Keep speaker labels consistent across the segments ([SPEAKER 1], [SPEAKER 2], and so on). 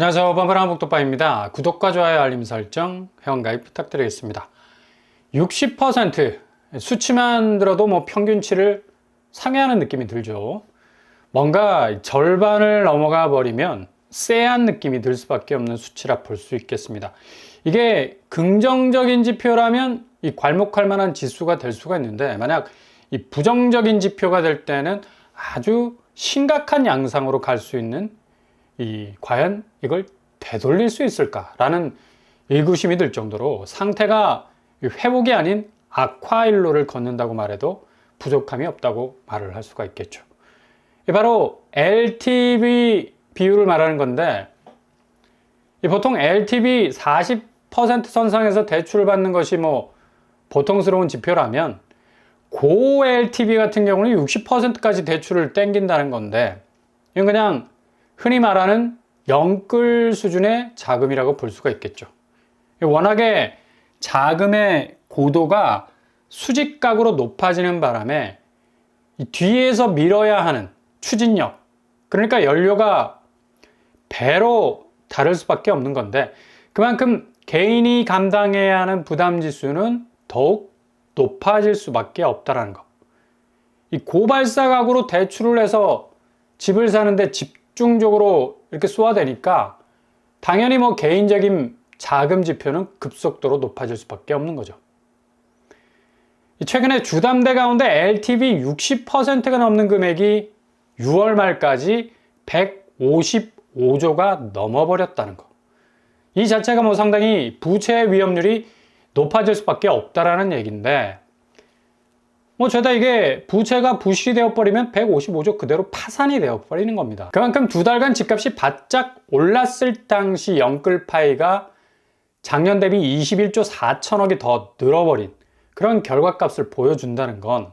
[SPEAKER 1] 안녕하세요. 범퍼랑 복도빠입니다. 구독과 좋아요, 알림 설정, 회원가입 부탁드리겠습니다. 60% 수치만 들어도 뭐 평균치를 상회하는 느낌이 들죠. 뭔가 절반을 넘어가 버리면 쎄한 느낌이 들 수밖에 없는 수치라 볼 수 있겠습니다. 이게 긍정적인 지표라면 이 괄목할 만한 지수가 될 수가 있는데 만약 이 부정적인 지표가 될 때는 아주 심각한 양상으로 갈 수 있는 이 과연 이걸 되돌릴 수 있을까라는 의구심이 들 정도로 상태가 회복이 아닌 악화일로를 걷는다고 말해도 부족함이 없다고 말을 할 수가 있겠죠. 이 바로 LTV 비율을 말하는 건데 이 보통 LTV 40% 선상에서 대출을 받는 것이 뭐 보통스러운 지표라면 고 LTV 같은 경우는 60%까지 대출을 땡긴다는 건데 이건 그냥 흔히 말하는 영끌 수준의 자금이라고 볼 수가 있겠죠. 워낙에 자금의 고도가 수직각으로 높아지는 바람에 뒤에서 밀어야 하는 추진력, 그러니까 연료가 배로 다를 수밖에 없는 건데 그만큼 개인이 감당해야 하는 부담 지수는 더욱 높아질 수밖에 없다라는 거. 이 고발사각으로 대출을 해서 집을 사는데 집 중적으로 이렇게 쏘아대니까 당연히 뭐 개인적인 자금 지표는 급속도로 높아질 수밖에 없는 거죠. 최근에 주담대 가운데 LTV 60%가 넘는 금액이 6월 말까지 155조가 넘어버렸다는 거. 이 자체가 뭐 상당히 부채 위험률이 높아질 수밖에 없다라는 얘기인데, 뭐 죄다 이게 부채가 부실이 되어 버리면 155조 그대로 파산이 되어 버리는 겁니다. 그만큼 두 달간 집값이 바짝 올랐을 당시 영끌 파이가 작년 대비 21조 4천억이 더 늘어버린 그런 결과값을 보여준다는 건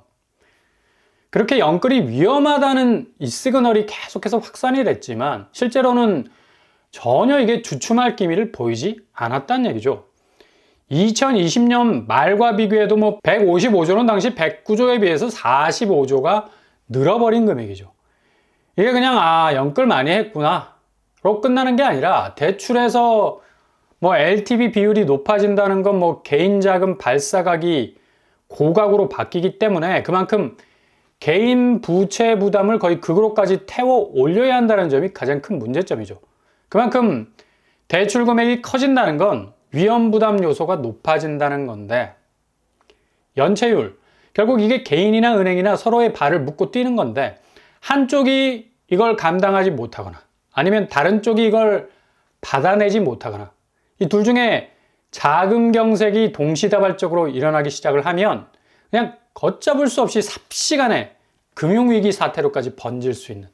[SPEAKER 1] 그렇게 영끌이 위험하다는 이 시그널이 계속해서 확산이 됐지만 실제로는 전혀 이게 주춤할 기미를 보이지 않았다는 얘기죠. 2020년 말과 비교해도 뭐 155조는 당시 109조에 비해서 45조가 늘어버린 금액이죠. 이게 그냥 아 영끌 많이 했구나로 끝나는 게 아니라 대출에서 뭐 LTV 비율이 높아진다는 건 뭐 개인 자금 발사각이 고각으로 바뀌기 때문에 그만큼 개인 부채 부담을 거의 극으로까지 태워 올려야 한다는 점이 가장 큰 문제점이죠. 그만큼 대출 금액이 커진다는 건 위험 부담 요소가 높아진다는 건데 연체율. 결국 이게 개인이나 은행이나 서로의 발을 묶고 뛰는 건데 한쪽이 이걸 감당하지 못하거나 아니면 다른 쪽이 이걸 받아내지 못하거나 이 둘 중에 자금 경색이 동시다발적으로 일어나기 시작을 하면 그냥 걷잡을 수 없이 삽시간에 금융위기 사태로까지 번질 수 있는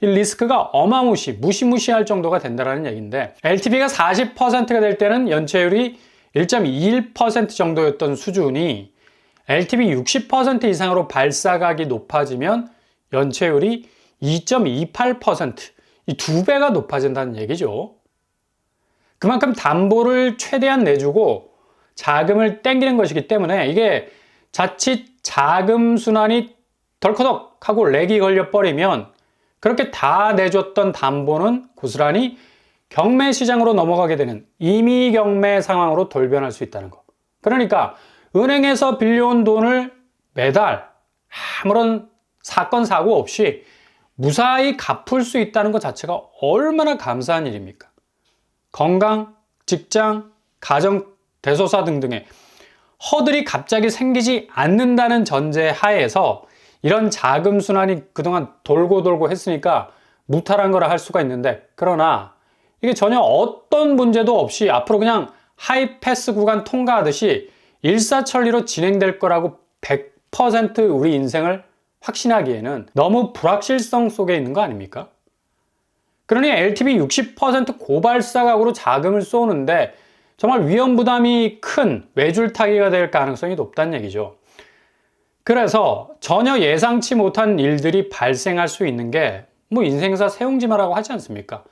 [SPEAKER 1] 이 리스크가 어마무시, 무시무시할 정도가 된다는 얘기인데 LTV가 40%가 될 때는 연체율이 1.21% 정도였던 수준이 LTV 60% 이상으로 발사각이 높아지면 연체율이 2.28%, 이 두 배가 높아진다는 얘기죠. 그만큼 담보를 최대한 내주고 자금을 땡기는 것이기 때문에 이게 자칫 자금 순환이 덜커덕 하고 렉이 걸려버리면 그렇게 다 내줬던 담보는 고스란히 경매 시장으로 넘어가게 되는 이미 경매 상황으로 돌변할 수 있다는 거. 그러니까 은행에서 빌려온 돈을 매달 아무런 사건 사고 없이 무사히 갚을 수 있다는 것 자체가 얼마나 감사한 일입니까? 건강, 직장, 가정, 대소사 등등의 허들이 갑자기 생기지 않는다는 전제 하에서 이런 자금 순환이 그동안 돌고 돌고 했으니까 무탈한 거라 할 수가 있는데 그러나 이게 전혀 어떤 문제도 없이 앞으로 그냥 하이패스 구간 통과하듯이 일사천리로 진행될 거라고 100% 우리 인생을 확신하기에는 너무 불확실성 속에 있는 거 아닙니까? 그러니 LTV 60% 고발사각으로 자금을 쏘는데 정말 위험 부담이 큰 외줄 타기가 될 가능성이 높다는 얘기죠. 그래서 전혀 예상치 못한 일들이 발생할 수 있는 게 뭐 인생사 세웅지마라고 하지 않습니까?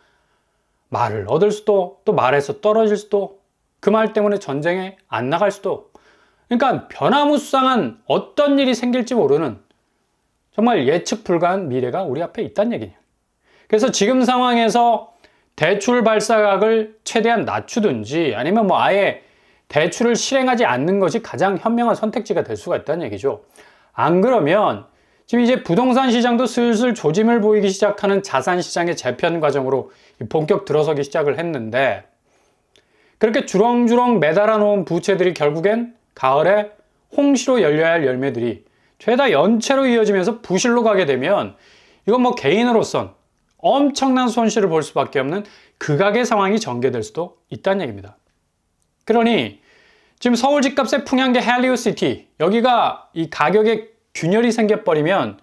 [SPEAKER 1] 말을 얻을 수도 또 말에서 떨어질 수도 그 말 때문에 전쟁에 안 나갈 수도 그러니까 변화무쌍한 어떤 일이 생길지 모르는 정말 예측 불가한 미래가 우리 앞에 있다는 얘기예요. 그래서 지금 상황에서 대출 발사각을 최대한 낮추든지 아니면 뭐 아예 대출을 실행하지 않는 것이 가장 현명한 선택지가 될 수가 있다는 얘기죠. 안 그러면 지금 이제 부동산 시장도 슬슬 조짐을 보이기 시작하는 자산 시장의 재편 과정으로 본격 들어서기 시작을 했는데 그렇게 주렁주렁 매달아 놓은 부채들이 결국엔 가을에 홍시로 열려야 할 열매들이 죄다 연체로 이어지면서 부실로 가게 되면 이건 뭐 개인으로선 엄청난 손실을 볼 수밖에 없는 극악의 상황이 전개될 수도 있다는 얘기입니다. 그러니 지금 서울 집값의 풍향계 헬리오시티 여기가 이 가격에 균열이 생겨버리면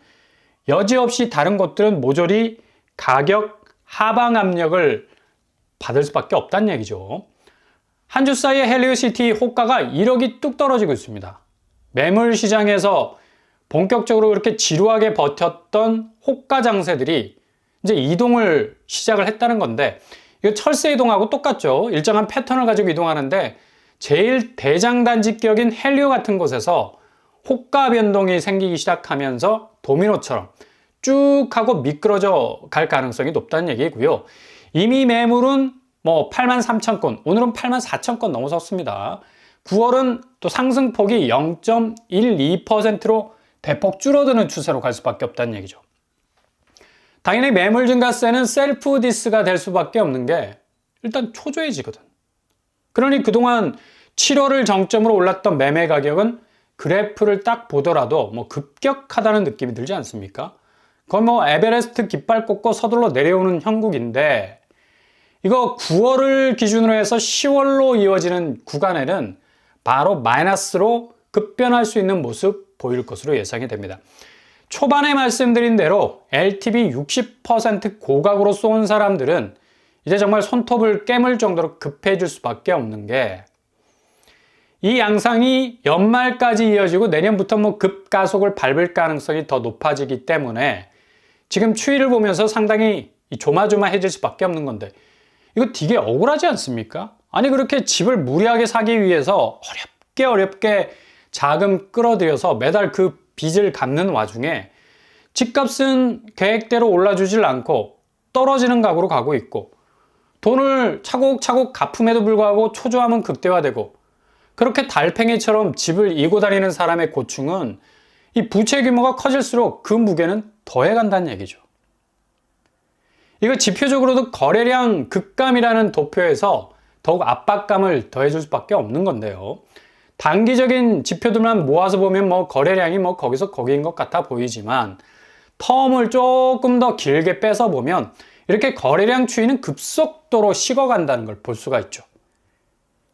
[SPEAKER 1] 여지없이 다른 곳들은 모조리 가격 하방 압력을 받을 수밖에 없다는 얘기죠. 한 주 사이에 헬리오시티 호가가 1억이 뚝 떨어지고 있습니다. 매물 시장에서 본격적으로 그렇게 지루하게 버텼던 호가 장세들이 이제 이동을 시작을 했다는 건데 이거 철새 이동하고 똑같죠. 일정한 패턴을 가지고 이동하는데 제일 대장단지격인 헬리오 같은 곳에서 호가 변동이 생기기 시작하면서 도미노처럼 쭉 하고 미끄러져 갈 가능성이 높다는 얘기고요. 이미 매물은 뭐 8만 3천 건, 오늘은 8만 4천 건 넘어섰습니다. 9월은 또 상승폭이 0.12%로 대폭 줄어드는 추세로 갈 수밖에 없다는 얘기죠. 당연히 매물 증가세는 셀프 디스가 될 수밖에 없는 게 일단 초조해지거든. 그러니 그동안 7월을 정점으로 올랐던 매매 가격은 그래프를 딱 보더라도 뭐 급격하다는 느낌이 들지 않습니까? 그건 뭐 에베레스트 깃발 꽂고 서둘러 내려오는 형국인데 이거 9월을 기준으로 해서 10월로 이어지는 구간에는 바로 마이너스로 급변할 수 있는 모습 보일 것으로 예상이 됩니다. 초반에 말씀드린 대로 LTV 60% 고각으로 쏜 사람들은 이제 정말 손톱을 깨물 정도로 급해질 수밖에 없는 게 이 양상이 연말까지 이어지고 내년부터 뭐 급가속을 밟을 가능성이 더 높아지기 때문에 지금 추이를 보면서 상당히 조마조마해질 수밖에 없는 건데 이거 되게 억울하지 않습니까? 아니 그렇게 집을 무리하게 사기 위해서 어렵게 어렵게 자금 끌어들여서 매달 그 빚을 갚는 와중에 집값은 계획대로 올라주질 않고 떨어지는 각으로 가고 있고 돈을 차곡차곡 갚음에도 불구하고 초조함은 극대화되고 그렇게 달팽이처럼 집을 이고 다니는 사람의 고충은 이 부채 규모가 커질수록 그 무게는 더해간다는 얘기죠. 이거 지표적으로도 거래량 급감이라는 도표에서 더욱 압박감을 더해줄 수밖에 없는 건데요. 단기적인 지표들만 모아서 보면 뭐 거래량이 뭐 거기서 거기인 것 같아 보이지만 텀을 조금 더 길게 빼서 보면 이렇게 거래량 추이는 급속도로 식어간다는 걸 볼 수가 있죠.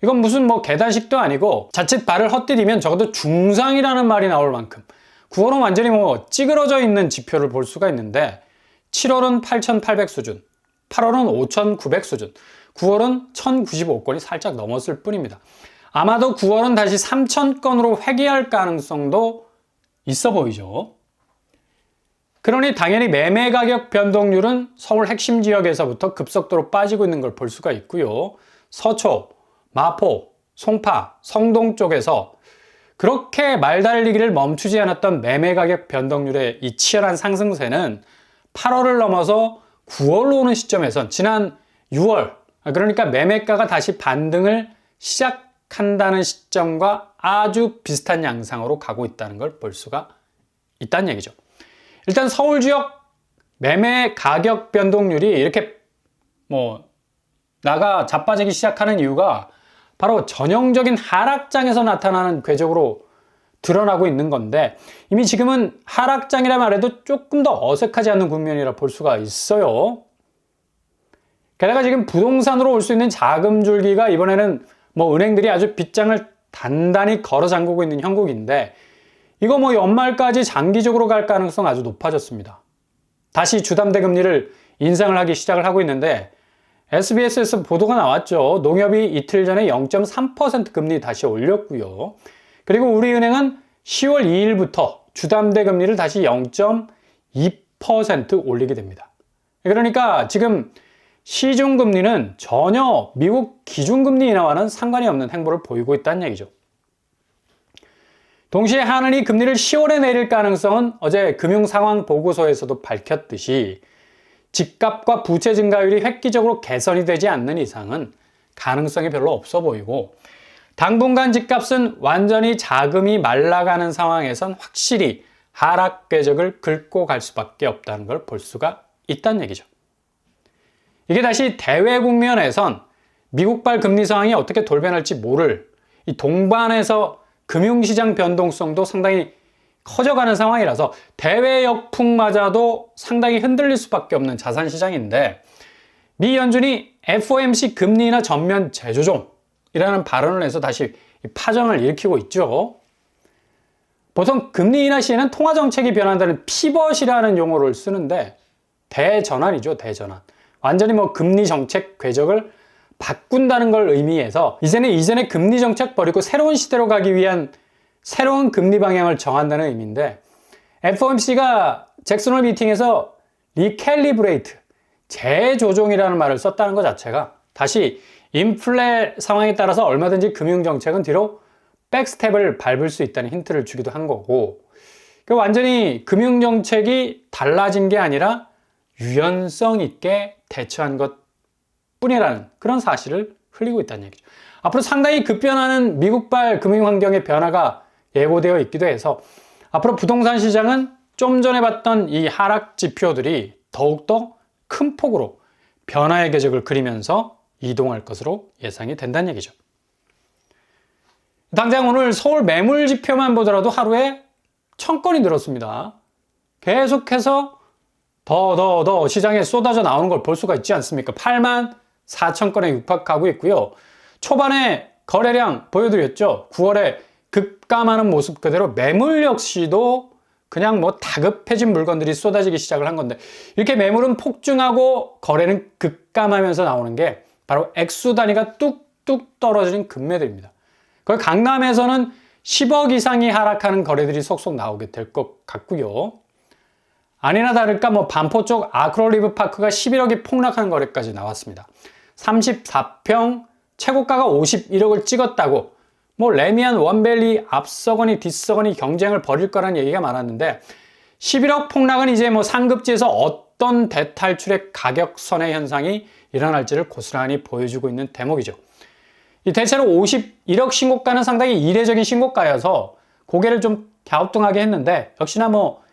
[SPEAKER 1] 이건 무슨 뭐 계단식도 아니고 자칫 발을 헛디디면 적어도 중상이라는 말이 나올 만큼 9월은 완전히 뭐 찌그러져 있는 지표를 볼 수가 있는데 7월은 8,800 수준, 8월은 5,900 수준, 9월은 1,095건이 살짝 넘었을 뿐입니다. 아마도 9월은 다시 3,000건으로 회귀할 가능성도 있어 보이죠. 그러니 당연히 매매 가격 변동률은 서울 핵심 지역에서부터 급속도로 빠지고 있는 걸 볼 수가 있고요. 서초, 마포, 송파, 성동 쪽에서 그렇게 말달리기를 멈추지 않았던 매매 가격 변동률의 이 치열한 상승세는 8월을 넘어서 9월로 오는 시점에선 지난 6월, 그러니까 매매가가 다시 반등을 시작한다는 시점과 아주 비슷한 양상으로 가고 있다는 걸 볼 수가 있다는 얘기죠. 일단 서울 지역 매매 가격 변동률이 이렇게 뭐 나가 자빠지기 시작하는 이유가 바로 전형적인 하락장에서 나타나는 궤적으로 드러나고 있는 건데 이미 지금은 하락장이라 말해도 조금 더 어색하지 않는 국면이라 볼 수가 있어요. 게다가 지금 부동산으로 올 수 있는 자금 줄기가 이번에는 뭐 은행들이 아주 빗장을 단단히 걸어 잠그고 있는 형국인데 이거 뭐 연말까지 장기적으로 갈 가능성 아주 높아졌습니다. 다시 주담대 금리를 인상을 하기 시작을 하고 있는데 SBS에서 보도가 나왔죠. 농협이 이틀 전에 0.3% 금리 다시 올렸고요. 그리고 우리은행은 10월 2일부터 주담대 금리를 다시 0.2% 올리게 됩니다. 그러니까 지금 시중금리는 전혀 미국 기준금리 인하와는 상관이 없는 행보를 보이고 있다는 얘기죠. 동시에 한은이 금리를 10월에 내릴 가능성은 어제 금융상황 보고서에서도 밝혔듯이 집값과 부채 증가율이 획기적으로 개선이 되지 않는 이상은 가능성이 별로 없어 보이고 당분간 집값은 완전히 자금이 말라가는 상황에선 확실히 하락 궤적을 긁고 갈 수밖에 없다는 걸 볼 수가 있다는 얘기죠. 이게 다시 대외 국면에선 미국발 금리 상황이 어떻게 돌변할지 모를 이 동반에서 금융시장 변동성도 상당히 커져가는 상황이라서 대외 역풍마저도 상당히 흔들릴 수밖에 없는 자산 시장인데 미 연준이 FOMC 금리나 전면 재조정이라는 발언을 해서 다시 파장을 일으키고 있죠. 보통 금리 인하 시에는 통화 정책이 변한다는 피벗이라는 용어를 쓰는데 대전환이죠, 대전환. 완전히 뭐 금리 정책 궤적을 바꾼다는 걸 의미해서 이제는 이전의 금리 정책 버리고 새로운 시대로 가기 위한 새로운 금리 방향을 정한다는 의미인데 FOMC가 잭슨홀 미팅에서 리캘리브레이트 재조정이라는 말을 썼다는 것 자체가 다시 인플레 상황에 따라서 얼마든지 금융 정책은 뒤로 백스텝을 밟을 수 있다는 힌트를 주기도 한 거고 완전히 금융 정책이 달라진 게 아니라 유연성 있게 대처한 것 뿐이라는 그런 사실을 흘리고 있다는 얘기죠. 앞으로 상당히 급변하는 미국발 금융 환경의 변화가 예고되어 있기도 해서 앞으로 부동산 시장은 좀 전에 봤던 이 하락 지표들이 더욱더 큰 폭으로 변화의 궤적을 그리면서 이동할 것으로 예상이 된다는 얘기죠. 당장 오늘 서울 매물 지표만 보더라도 하루에 천 건이 늘었습니다. 계속해서 더, 더, 더 시장에 쏟아져 나오는 걸 볼 수가 있지 않습니까? 8만 4천 건에 육박하고 있고요. 초반에 거래량 보여드렸죠. 9월에 급감하는 모습 그대로 매물 역시도 그냥 뭐 다급해진 물건들이 쏟아지기 시작을 한 건데 이렇게 매물은 폭증하고 거래는 급감하면서 나오는 게 바로 액수 단위가 뚝뚝 떨어지는 급매들입니다. 그 강남에서는 10억 이상이 하락하는 거래들이 속속 나오게 될 것 같고요. 아니나 다를까 뭐 반포 쪽 아크롤리브 파크가 11억이 폭락하는 거래까지 나왔습니다. 34평 최고가가 51억을 찍었다고 뭐 레미안 원벨리 앞서거니 뒤서거니 경쟁을 벌일 거라는 얘기가 많았는데 11억 폭락은 이제 뭐 상급지에서 어떤 대탈출의 가격 선의 현상이 일어날지를 고스란히 보여주고 있는 대목이죠. 이 대체로 51억 신고가는 상당히 이례적인 신고가여서 고개를 좀 갸우뚱하게 했는데 역시나 뭐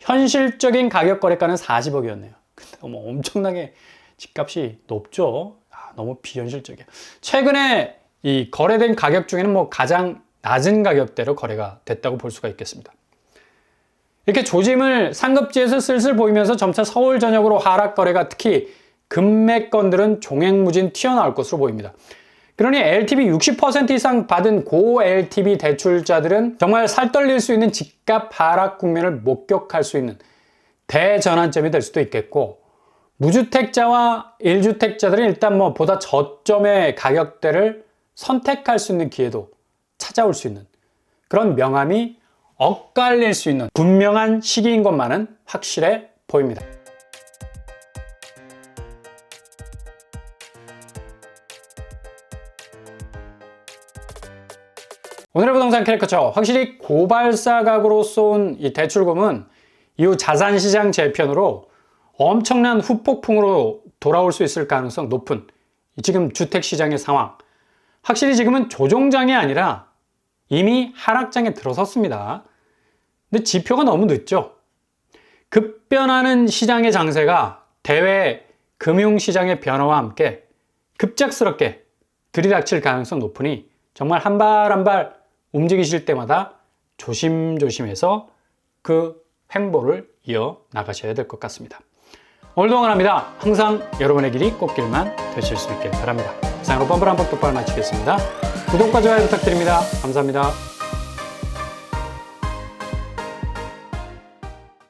[SPEAKER 1] 현실적인 가격 거래가는 40억이었네요. 근데 뭐 엄청나게 집값이 높죠. 아, 너무 비현실적이야. 최근에 이 거래된 가격 중에는 뭐 가장 낮은 가격대로 거래가 됐다고 볼 수가 있겠습니다. 이렇게 조짐을 상급지에서 슬슬 보이면서 점차 서울 전역으로 하락 거래가 특히 금매건들은 종횡무진 튀어나올 것으로 보입니다. 그러니 LTV 60% 이상 받은 고 LTV 대출자들은 정말 살떨릴 수 있는 집값 하락 국면을 목격할 수 있는 대전환점이 될 수도 있겠고 무주택자와 1주택자들은 일단 뭐 보다 저점의 가격대를 선택할 수 있는 기회도 찾아올 수 있는 그런 명암이 엇갈릴 수 있는 분명한 시기인 것만은 확실해 보입니다. 오늘의 부동산 캐릭터처 확실히 고발사 각으로 쏜 이 대출금은 이후 자산시장 재편으로 엄청난 후폭풍으로 돌아올 수 있을 가능성 높은 지금 주택시장의 상황 확실히 지금은 조종장이 아니라 이미 하락장에 들어섰습니다. 근데 지표가 너무 늦죠. 급변하는 시장의 장세가 대외 금융시장의 변화와 함께 급작스럽게 들이닥칠 가능성 높으니 정말 한 발 한 발 움직이실 때마다 조심조심해서 그 횡보를 이어 나가셔야 될 것 같습니다. 오늘도 응원합니다. 항상 여러분의 길이 꽃길만 되실 수 있길 바랍니다. 이상으로 뻔뻔한 법독발 마치겠습니다. 구독과 좋아요 부탁드립니다. 감사합니다.